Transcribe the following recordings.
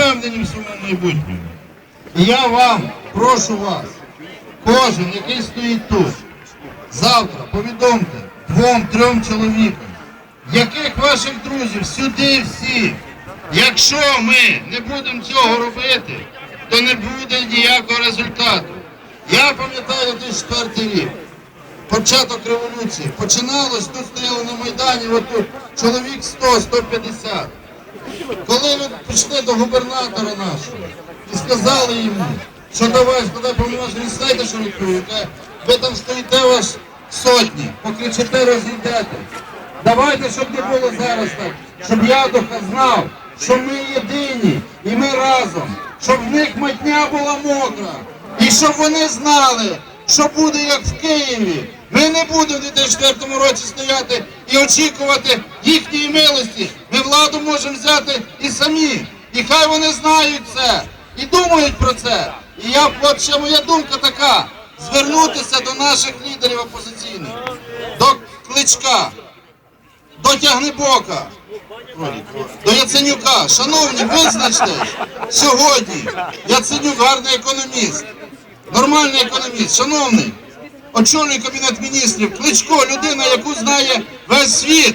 впевнені в своєму майбутньому. І я вам прошу вас, кожен, який стоїть тут, завтра повідомте двом-трьом чоловікам, яких ваших друзів сюди всі. Якщо ми не будемо цього робити, то не буде ніякого результату. Я пам'ятаю 2004 рік, початок революції. Починалось, тут стояли на Майдані, отут чоловік 100-150. Коли ви пішли до губернатора нашого і сказали йому, що давай, складай повноваження, він знаєте, що відповів? Ви там стоїте вас сотні, покричите, розійдете. Давайте, щоб не було зараз так, щоб Ядуха знав, що ми єдині і ми разом, щоб в них матня була мокра, і щоб вони знали, що буде як в Києві. Ми не будемо в 2004 році стояти і очікувати їхньої милості. Ми владу можемо взяти і самі. І хай вони знають це і думають про це. І я от моя думка така: звернутися до наших лідерів опозиційних, до Кличка, до Тягнебока, до Яценюка. Шановні, визначте сьогодні. Яценюк гарний економіст, нормальний економіст, шановний. Очолює кабінет міністрів. Кличко, людина, яку знає весь світ,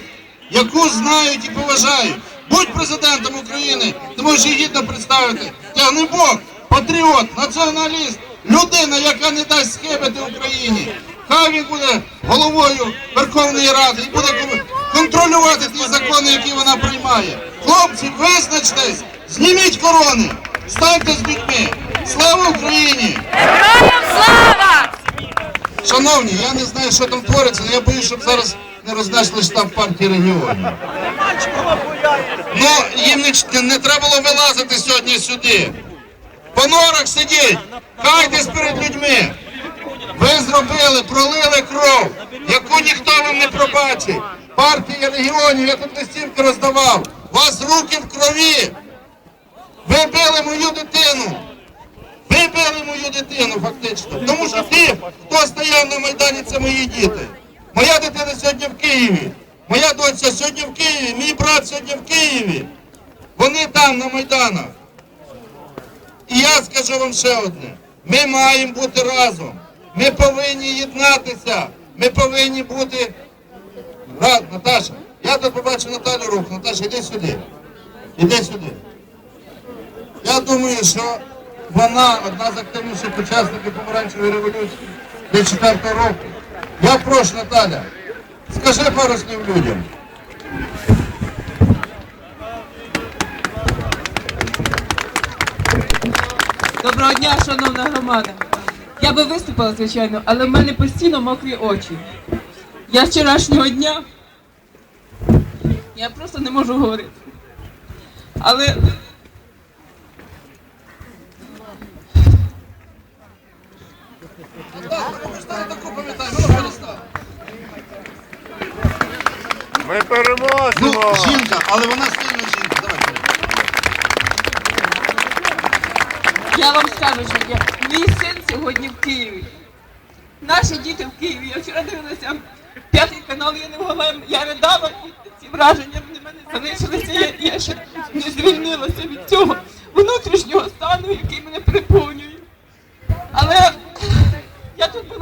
яку знають і поважають. Будь президентом України, ти можеш її гідно представити. Тягнебок, патріот, націоналіст, людина, яка не дасть схибити Україні. Хай він буде головою Верховної Ради і буде контролювати ті закони, які вона приймає. Хлопці, визначтесь, зніміть корони, станьте з людьми. Слава Україні! Героям слава! Шановні, я не знаю, що там твориться, але я боюсь, щоб зараз не рознесли штаб партії регіонів. Ну, їм не, не треба було вилазити сьогодні сюди. По норах сидіть, кайтесь перед людьми. Ви зробили, пролили кров, яку ніхто вам не пробачить. Партія регіонів, я тут листівки роздавав. Вас руки в крові. Ви били мою дитину. Мою дитину, фактично. Тому що ті, хто стояв на Майдані, це мої діти. Моя дитина сьогодні в Києві. Моя доця сьогодні в Києві, мій брат сьогодні в Києві. Вони там на Майданах. І я скажу вам ще одне: ми маємо бути разом. Ми повинні єднатися. Ми повинні бути. Ра- Наташа, я тут побачив Наталю рух. Наташа, іди сюди. Іди сюди. Я думаю, що вона одна з активніших учасників помаранчевої революції 2004 року. Я прошу, Наталя, скажи пару слів людям. Доброго дня, шановна громада. Я би виступила, звичайно, але в мене постійно мокрі очі. Я вчорашнього дня. Я просто не можу говорити. Але Ми Ну, жінка, але вона сильна жінка. Давай. я вам скажу, що я... мій син сьогодні в Києві. Наші діти в Києві. Я вчора дивилася п'ятий канал, я не могла, я ридала, ці враження в мене залишилися. Я, я ще не звільнилася від цього внутрішнього стану, який мене.